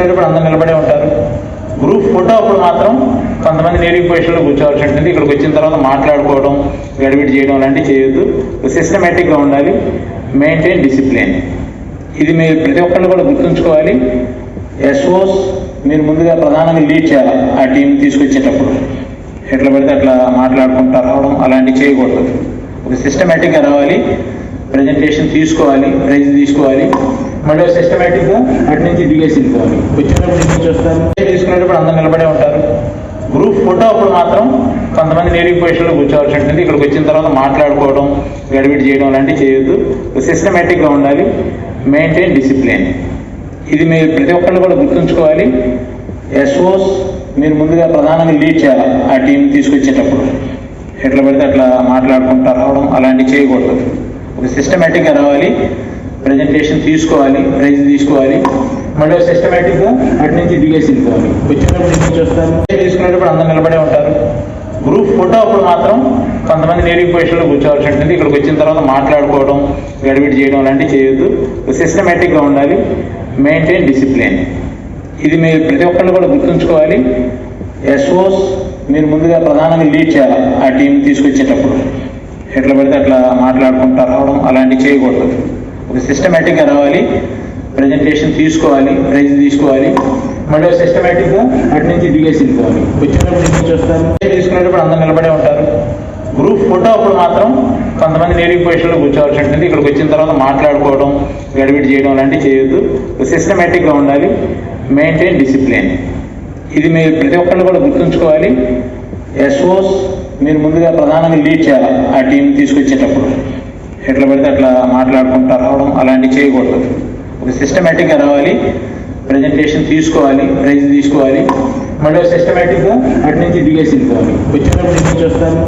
తీసుకునేటప్పుడు అందరూ నిలబడే ఉంటారు. గ్రూప్ ఫోటో అప్పుడు మాత్రం కొంతమంది నేరిగి పొజిషన్లో కూర్చోవాల్సి ఉంటుంది. ఇక్కడికి వచ్చిన తర్వాత మాట్లాడుకోవడం గడిబిడి చేయడం లాంటివి చేయొద్దు. సిస్టమేటిక్గా ఉండాలి. మెయింటైన్ డిసిప్లిన్ ఇది మీరు ప్రతి ఒక్కళ్ళు కూడా గుర్తుంచుకోవాలి. ఎస్ఓస్ మీరు ముందుగా ప్రధానంగా లీడ్ చేయాలి ఆ టీం తీసుకొచ్చేటప్పుడు. ఎట్లా పడితే అట్లా మాట్లాడుకుంటా రావడం అలాంటివి చేయకూడదు. ఒక సిస్టమేటిక్గా రావాలి. ప్రజెంటేషన్ తీసుకోవాలి ప్రైజ్ తీసుకోవాలి. మళ్ళీ సిస్టమేటిక్గా అటు నుంచి దిగేసి వెళ్ళిపోవాలి వచ్చినప్పుడు నుంచి వస్తారు తీసుకునేటప్పుడు అందరూ నిలబడే ఉంటారు. గ్రూప్ ఫోటో అప్పుడు మాత్రం కొంతమంది నేరిగి పొజిషన్లో కూర్చోవాల్సి ఉంటుంది. ఇక్కడికి వచ్చిన తర్వాత మాట్లాడుకోవడం గడిబిడి చేయడం లాంటివి చేయొద్దు. సిస్టమేటిక్గా ఉండాలి. మెయింటైన్ డిసిప్లిన్ ఇది మీరు ప్రతి ఒక్కళ్ళు కూడా గుర్తుంచుకోవాలి. ఎస్ఓస్ మీరు ముందుగా ప్రధానంగా లీడ్ చేయాలి ఆ టీం తీసుకొచ్చేటప్పుడు. ఎట్లా పడితే అట్లా మాట్లాడుకుంటా రావడం అలాంటివి చేయకూడదు. ఒక సిస్టమేటిక్గా రావాలి. ప్రజెంటేషన్ తీసుకోవాలి ప్రైజ్ తీసుకోవాలి. మళ్ళీ సిస్టమేటిక్గా అటు నుంచి దిగేసి వెళ్ళిపోవాలి. వచ్చినప్పుడు నుంచి వస్తారు తీసుకునేటప్పుడు అందరూ నిలబడే ఉంటారు. గ్రూప్ ఫోటో అప్పుడు మాత్రం కొంతమంది నేరిగి పొజిషన్లో కూర్చోవాల్సి ఉంటుంది. ఇక్కడికి వచ్చిన తర్వాత మాట్లాడుకోవడం గడిబిడి చేయడం లాంటివి చేయొద్దు. సిస్టమేటిక్గా ఉండాలి. మెయింటైన్ డిసిప్లిన్ ఇది మీరు ప్రతి ఒక్కళ్ళు కూడా గుర్తుంచుకోవాలి. ఎస్ఓస్ మీరు ముందుగా ప్రధానంగా లీడ్ చేయాలి ఆ టీం తీసుకొచ్చేటప్పుడు. ఎట్లా పెడితే అట్లా మాట్లాడుకుంటా రావడం అలాంటివి చేయకూడదు. ఒక సిస్టమేటిక్గా రావాలి. ప్రజెంటేషన్ తీసుకోవాలి ప్రైజ్ తీసుకోవాలి. మళ్ళీ సిస్టమేటిక్గా అటు నుంచి దిగేసి వెళ్ళిపోవాలి. వచ్చినప్పుడు నుంచి వస్తారు. తీసుకునేటప్పుడు అందరూ నిలబడే ఉంటారు. గ్రూప్ ఫోటో అప్పుడు మాత్రం కొంతమంది నేరిగి పొజిషన్లో కూర్చోవాల్సి ఉంటుంది. ఇక్కడికి వచ్చిన తర్వాత మాట్లాడుకోవడం గడిబిడి చేయడం లాంటివి చేయొద్దు. సిస్టమేటిక్గా ఉండాలి. మెయింటైన్ డిసిప్లిన్ ఇది మీరు ప్రతి ఒక్కళ్ళు కూడా గుర్తుంచుకోవాలి. ఎస్ఓస్ మీరు ముందుగా ప్రధానంగా లీడ్ చేయాలి ఆ టీం తీసుకొచ్చేటప్పుడు. ఎట్లా పడితే అట్లా మాట్లాడుకుంటా రావడం అలాంటివి చేయకూడదు. ఒక సిస్టమేటిక్గా రావాలి ప్రజెంటేషన్ తీసుకోవాలి ప్రైజ్ తీసుకోవాలి. మళ్ళీ సిస్టమేటిక్గా అటు నుంచి దిగేసి వెళ్ళిపోవాలి. వచ్చినప్పుడు నుంచి వస్తారు.